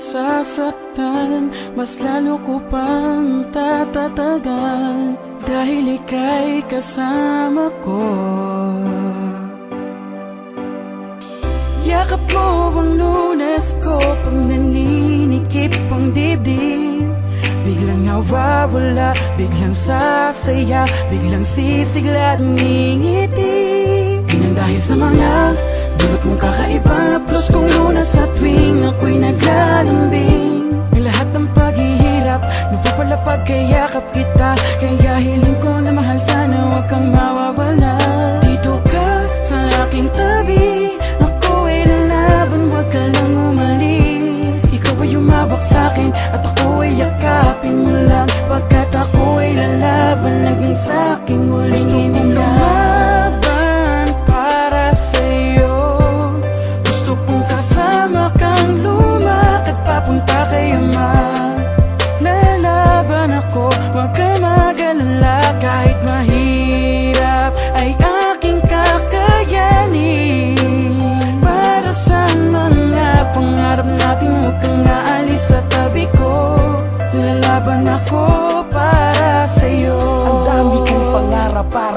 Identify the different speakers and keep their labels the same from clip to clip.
Speaker 1: masasaktan Mas lalo ko pang tatatagal Dahil ika'y kasama ko. Yakap mo ang lunas ko Pag naninikip ang dibdib? Biglang nawawala, biglang sasaya Biglang sisigla at ngingiti. Dahil sa mga Dulot mong kakaiba Plus kung lunas Napapalapag kay yakap kita Kaya hiling ko na mahal. Sana Huwag kang mawawala. Dito ka sa aking tabi. Ako ay lalaban Huwag ka lang umalis. Ikaw ay umabak sa'kin At ako ay yakapin mo lang. Pagkat ako ay lalaban Laging sa'king muling Gusto kong lumaban para sa'yo. Gusto kong kasama kang lumakad Papunta kay ama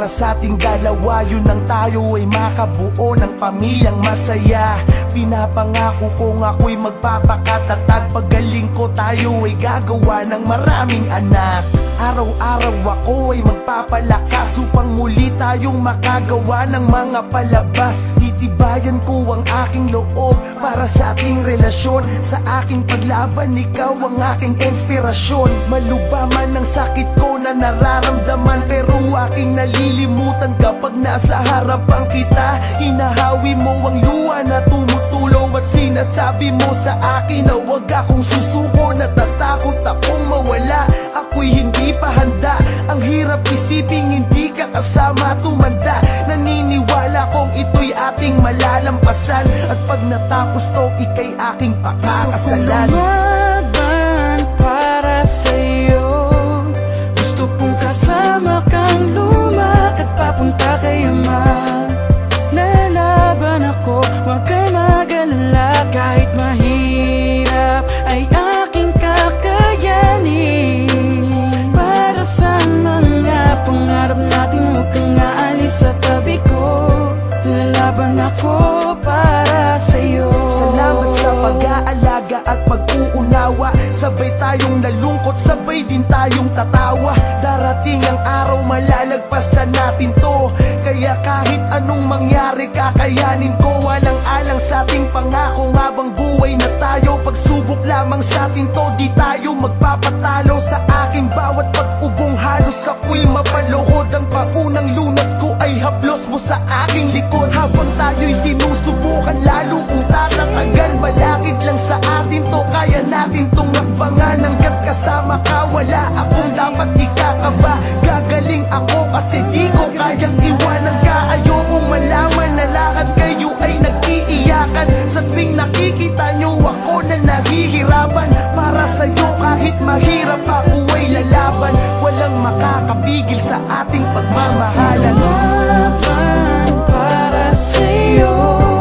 Speaker 1: para sa
Speaker 2: ating dalawa Yun ang tayo ay makabuo ng pamilyang masaya Pinapangako kong ako'y magpapakatatag. Pagaling ko tayo ay gagawa ng maraming anak. Araw-araw ako ay magpapalakas Upang muli tayong makagawa ng mga palabas. Titibayan ko ang aking loob para sa ating relasyon. Sa aking paglaban, ikaw ang aking inspirasyon. Maluba man ang sakit ko na nararamdaman Pero aking nalilimutan kapag nasa harapan kita. Hinahawi mo ang luha na tumutulo At sinasabi mo sa akin na huwag akong susuko. Natatakot akong mawala. Ako'y hindi pa handa. Ang hirap isiping hindi ka kasama. Tumanda. Naniniwala kong ito'y ating malalampasan. At pag natapos to, ika'y aking pakakasalan
Speaker 1: lumaban
Speaker 2: at pag-uunawa Sabay tayong nalungkot, sabay din tayong tatawa. Darating ang araw, malalagpasan natin to. Kaya kahit anong mangyari, kakayanin ko. Walang alang sa ating pangako Habang buhay na tayo. Pagsubok lamang sa atin to Di tayo magpapatalo. Sa aking bawat pag-ugong halos ako'y mapaluhod. Ang paunang lunas ko ay haplos mo sa aking likod. Habang tayo'y sinusubukan Lalo Wala akong dapat ikakaba. Gagaling ako kasi di ko kayang iwanan. Ka Ayokong malaman na lahat kayo ay nag-iiyakan. Sa tuwing nakikita nyo ako na nahihirapan Para sa'yo kahit mahirap ako ay lalaban. Walang makakapigil sa ating pagmamahalan.
Speaker 1: Para sa'yo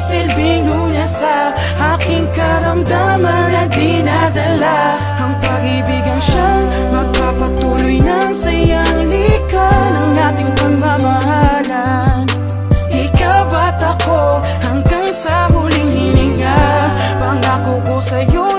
Speaker 1: magsisilbing lunas sa aking karamdaman na dinadala. Ang pag-ibig ang siyang magpapatuloy ng sayang likan Ng ating pagmamahalan. Ikaw at ako hanggang sa huling hininga. Pangako ko sa'yo